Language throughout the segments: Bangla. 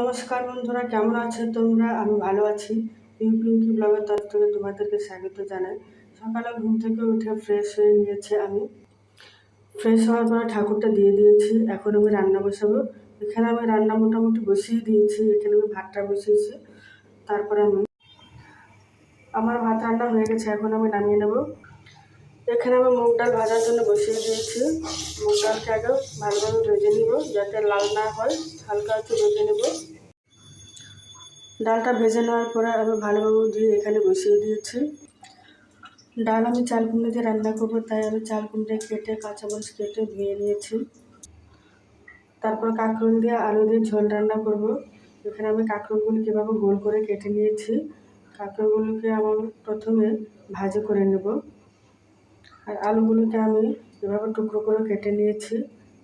নমস্কার বন্ধুরা, কেমন আছো তোমরা? আমি ভালো আছি। পিঙ্কি ব্লগের তরফ থেকে তোমাদেরকে স্বাগত জানাই। সকালে ঘুম থেকে উঠে ফ্রেশ হয়ে নিয়েছি আমি। ফ্রেশ হওয়ার পরে ঠাকুরটা দিয়ে দিয়েছি, এখন আমি রান্না বসাবো। এখানে আমি রান্না মোটামুটি বসিয়ে দিয়েছি, এখানে আমি ভাতটা বসিয়েছি। তারপরে আমি আমার ভাত রান্না হয়ে গেছে, এখন আমি নামিয়ে নেব। এখানে আমি মুগ ডাল ভাজার জন্য বসিয়ে দিয়েছি। মুগ ডালকে আগে ভালোভাবে ভেজে নিব, যাতে লাল না হয়, হালকা একটু ভেজে নেব। ডালটা ভেজে নেওয়ার পরে আমি ভালোভাবে ধুয়ে এখানে বসিয়ে দিয়েছি। ডাল আমি চাল কুমড়ো দিয়ে রান্না করব, তাই আমি চাল কুমড়ো কেটে, কাঁচামরিচ কেটে ধুয়ে নিয়েছি। তারপর কাঁকরোল দিয়ে আলু দিয়ে ঝোল রান্না করব। এখানে আমি কাঁকরোলগুলো কীভাবে গোল করে কেটে নিয়েছি, কাঁকরোলগুলোকে আমার প্রথমে ভাজি করে নেব। আর আলুগুলোকে আমি এভাবে টুকরো করে কেটে নিয়েছি।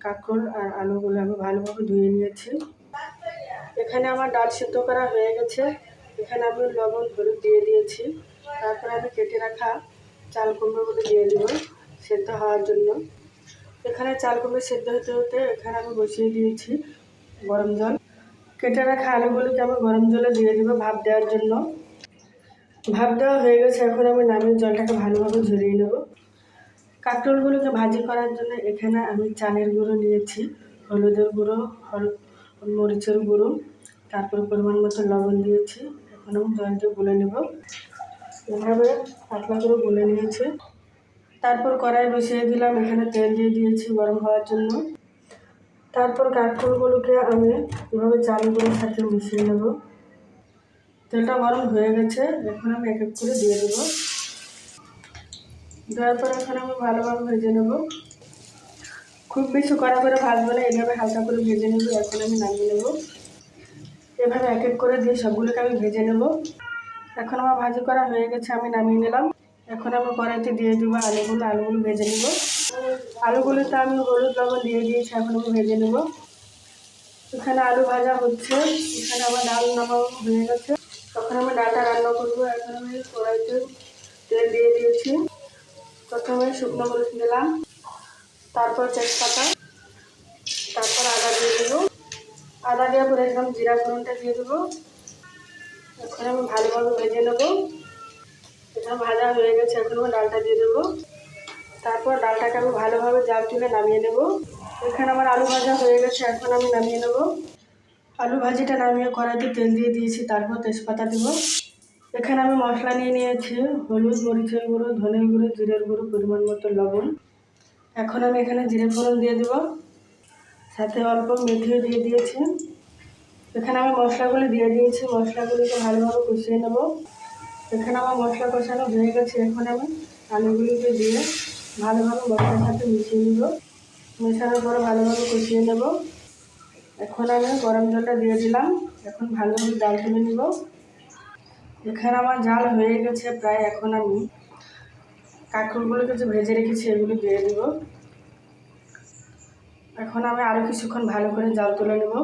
কাঁকরোল আর আলুগুলো আমি ভালোভাবে ধুয়ে নিয়েছি। এখানে আমার ডাল সিদ্ধ করা হয়ে গেছে। এখানে আমি লবণ, হলুদ দিয়ে দিয়েছি। তারপরে আমি কেটে রাখা চাল কুমড়োগুলো দিয়ে দেবো সেদ্ধ হওয়ার জন্য। এখানে চাল কুমড়ো সেদ্ধ হতে হতে এখানে আমি বসিয়ে দিয়েছি গরম জল। কেটে রাখা আলুগুলোকে আমি গরম জলে দিয়ে দেবো ভাপ দেওয়ার জন্য। ভাপ দেওয়া হয়ে গেছে, এখন আমি নামিয়ে জলটাকে ভালোভাবে ঝরিয়ে নেব। কাঁকরোলগুলোকে ভাজি করার জন্য এখানে আমি চালের গুঁড়ো নিয়েছি, হলুদের গুঁড়ো, হল, মরিচের গুঁড়ো, তারপরে পরিমাণ মতো লবণ দিয়েছি এখন আমি জল দিয়ে গুলে নেব। এভাবে পাতলা করে গুলে নিয়েছি। তারপর কড়াই বসিয়ে দিলাম, এখানে তেল দিয়ে দিয়েছি গরম হওয়ার জন্য। তারপর কাঠফুলগুলোকে আমি এভাবে চালগুলোর সাথে মিশিয়ে নেব। তেলটা গরম হয়ে গেছে, এখন আমি এক এক করে দিয়ে দেবো। দেওয়ার পর এখন আমি ভালোভাবে ভেজে নেব। খুব বেশি কড়া করে ভাজবো না এইভাবে হালকা করে ভেজে নেব, এখন আমি নামিয়ে নেব। এভাবে এক এক করে দিয়ে সবগুলোকে আমি ভেজে নেব। এখন আমার ভাজি করা হয়ে গেছে, আমি নামিয়ে নিলাম। এখন আমি কড়াইতে দিয়ে দেবো আলুগুলো আলুগুলো ভেজে নেব। আলুগুলোতে আমি হলুদ লবণ দিয়ে দিয়েছি, এখন আমি ভেজে নেব। এখানে আলু ভাজা হচ্ছে, এখানে আমার ডাল নামাও হয়ে গেছে। তখন আমি ডালটা রান্না করব, এখন আমি কড়াইতে তেল দিয়ে দিয়েছি। প্রথমে শুকনো মরিচ দিলাম তারপর তেজপাতা, তারপর আদা দিয়ে দেবো। আদা দেওয়ার পরে একদম জিরা ফোড়নটা দিয়ে দেবো। এখন আমি ভালোভাবে ভেজে নেব। এটা ভাজা হয়ে গেছে, এখন আমি ডালটা দিয়ে দেবো। তারপর ডালটাকে আমি ভালোভাবে জাল তুলে নামিয়ে নেব। এখানে আমার আলু ভাজা হয়ে গেছে, এখন আমি নামিয়ে নেব। আলু ভাজিটা নামিয়ে কড়াইতে তেল দিয়ে দিয়েছি, তারপর তেজপাতা দেব। এখানে আমি মশলা নিয়ে নিয়েছি, হলুদ, মরিচের গুঁড়ো, ধনের গুঁড়ো, জিরের গুঁড়ো, পরিমাণ মতো লবণ। এখন আমি এখানে জিরে ফোড়ন দিয়ে দেবো। সাথে অল্প মেথিও দিয়ে দিয়েছি। এখানে আমি মশলাগুলো দিয়ে দিয়েছি। মশলাগুলোকে ভালোভাবে কষিয়ে নেব। এখানে আমার মশলা কষানো হয়ে গেছে। এখন আমি আলুগুলোকে দিয়ে ভালোভাবে মশলার সাথে মিশিয়ে নেব। মেশানোর পরে ভালোভাবে কষিয়ে নেব। এখন আমি গরম জলটা দিয়ে দিলাম। এখন ভালোভাবে ডাল তুলে নেব। এখানে আমার জাল হয়ে গেছে, প্রায় এখন আমি কাঁকড়গুলোকে যে ভেজে রেখেছি, এগুলো দিয়ে দেব। এখন আমি আরও কিছুক্ষণ ভালো করে জাল তুলে নেব।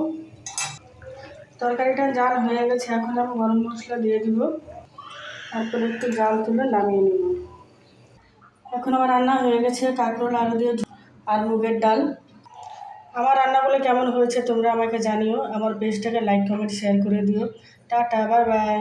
তরকারিটা জাল হয়ে গেছে, এখন আমি গরম মশলা দিয়ে দিব। তারপরে একটু জাল তুলে নামিয়ে নেব। এখন আমার রান্না হয়ে গেছে, কাঁকরোল, আলু দিয়ে আর মুগের ডাল। আমার রান্নাগুলো কেমন হয়েছে তোমরা আমাকে জানিও। আমার পেজটাকে লাইক কমেন্ট শেয়ার করে দিও। Tata bye bye